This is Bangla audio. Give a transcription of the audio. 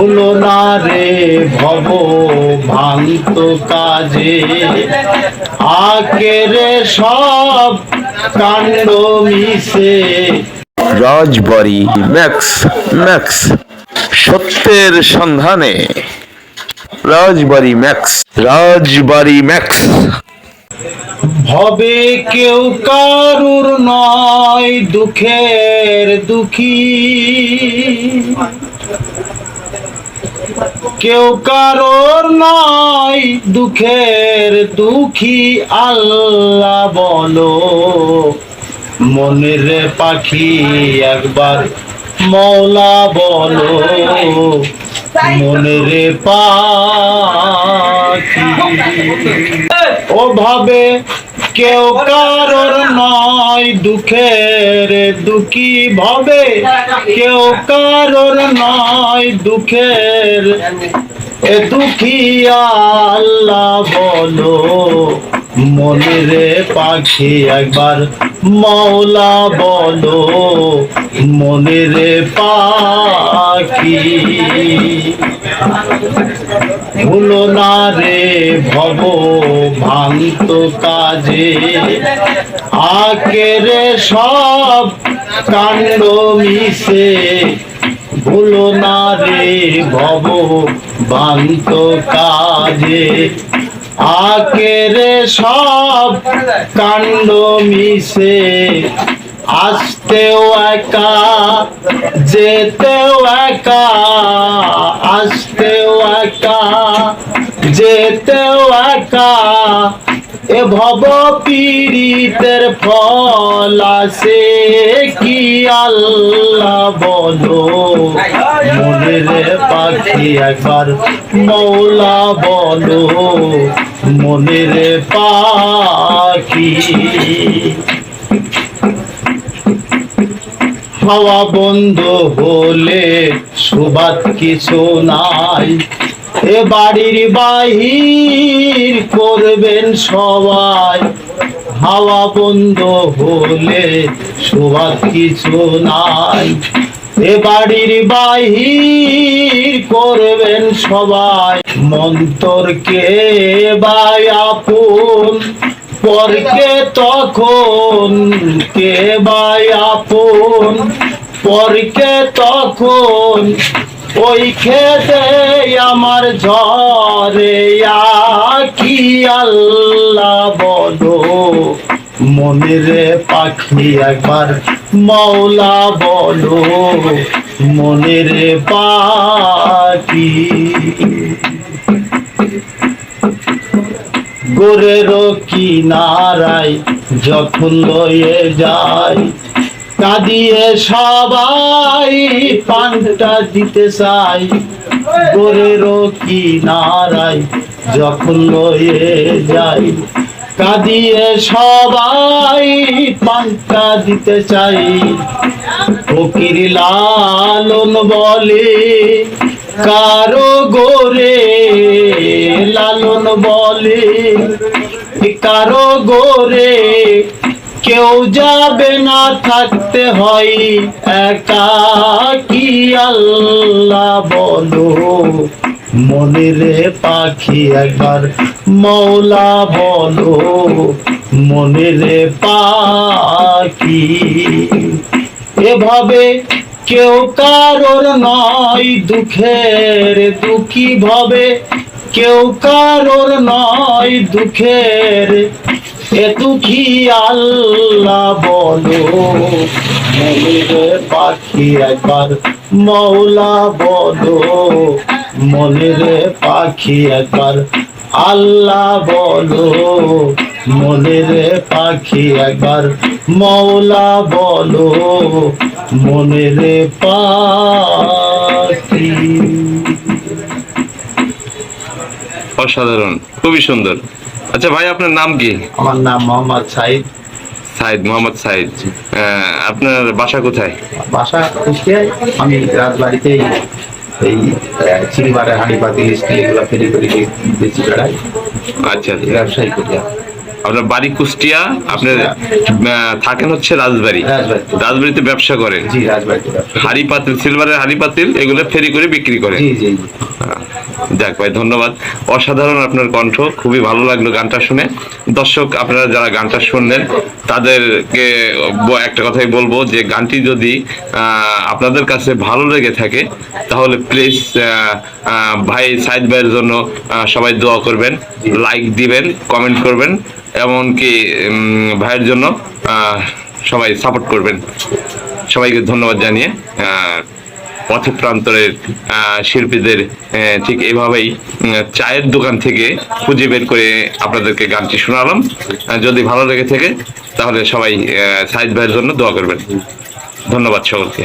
হলো না রে ভব ভান্ত কাজে। আকেরে সব কাণ্ড মিশে। রাজবাড়ি ম্যাক্স ম্যাক্স সত্যের সন্ধানে। Rajbari Max Rajbari Max. ভবে কেউ কারুর নয় দুঃখের দুঃখী। কেউ কারোর নয় দুঃখের দুঃখী আল্লাহ বলো। মনের পাখি একবার মৌলা বলো। মনের পাখি। ওভাবে কেউ কারোর নয় দুঃখের দুঃখী ভাবে কেউ কারোর নয় দুঃখের। এ দুঃখী আল্লাহ বলো। মনের পাখি একবার মৌলা বলো, মনে রে পাখি। ভুলো না রে ভব ভান্ত কাজে, আকেরে সব কাণ্ড মিশে। ভুলো না রে ভব ভান্ত কাজে আকেরে সব কাণ্ড মিশে আসতেও একা যেতেও একা আসতেও একা যেতেও একা এ ভব পীড়িতের ফল আসে কি আল্লাহ বলো? মনের পাখি একবার মৌলা বলো। মনের পাখি হাওয়া বন্ধ হলে সুবাদ কিছু নাই। এ বাড়ির বাহির করবেন সবাই। হাওয়া বন্ধ হলে সুবাদ কিছু নাই। এ বাড়ির বাহির করবেন সবাই। মন্তরকে বাই আপন? পরকে তখন কে বাই আপন? পরকে তখন ওই খেতে আমার ঝরে কি আল্লাহ বলো। মনের পাখি একবার মৌলা বলো। মনের পাখি। গোরের কিনারায় যখন লয়ে যায় কাঁদিয়ে সবাই পানটা দিতে চাই। গোরের কিনারায় যখন লয়ে যাই। কাঁদিয়ে সবাই পানটা দিতে চাই। ফকির লালন বলে, কারও গোরে লালন বলে। কারও গোরে কেউ যাবে না থাকতে হয়, একা কি আল্লাহ বলো? মনের পাখি একবার মৌলা বলো, মনের পাখি। এভাবে কেউ কারোর নয় দুঃখের দুঃখী ভাবে, কেউ কারোর নয় দুঃখের এ দুঃখী আল্লাহ বলো, মনের পাখি একবার মৌলা বলো, মনের পাখি একবার আল্লাহ বলো, মনের পাখি একবার মৌলা বলো, মনের পাখি। অসাধারণ, খুবই সুন্দর। আচ্ছা ভাই আপনার নাম কি? আমার নাম মোহাম্মদ সাইদ। সাইদ মোহাম্মদ সাইদ। আপনার বাসা কোথায়? বাসা কুষ্টিয়ায় আমি রাজবাড়িতে এই চিনিবারে হাঁড়ি পাতি স্টিল এগুলো ফেরি করে বেশি বেড়াই। আচ্ছা। ব্যবসায়ী করি। আপনার বাড়ি কুষ্টিয়া আপনার থাকেন হচ্ছে রাজবাড়ি। রাজবাড়িতে। ব্যবসা করেন। হাড়ি পাতিল সিলভারের হাড়ি পাতিল এগুলো ফেরি করে বিক্রি করেন। যাক ভাই ধন্যবাদ। অসাধারণ আপনার কণ্ঠ খুবই ভালো লাগল গানটা শুনে। দর্শক আপনারা যারা গানটা শুনলেন তাদেরকে একটা কথাই বলব যে গানটি যদি আপনাদের কাছে ভালো লেগে থাকে তাহলে প্লিজ ভাই সাইদ ভাইয়ের জন্য সবাই দোয়া করবেন। লাইক দিবেন কমেন্ট করবেন। এমনকি ভাইয়ের জন্য সবাই সাপোর্ট করবেন। সবাইকে ধন্যবাদ জানিয়ে পথে প্রান্তরের শিল্পীদের ঠিক এভাবেই চায়ের দোকান থেকে খুঁজে বের করে আপনাদেরকে গানটি শোনালাম। যদি ভালো লেগে থাকে, তাহলে সবাই সাইদ ভাইয়ের জন্য দোয়া করবেন। ধন্যবাদ সকলকে।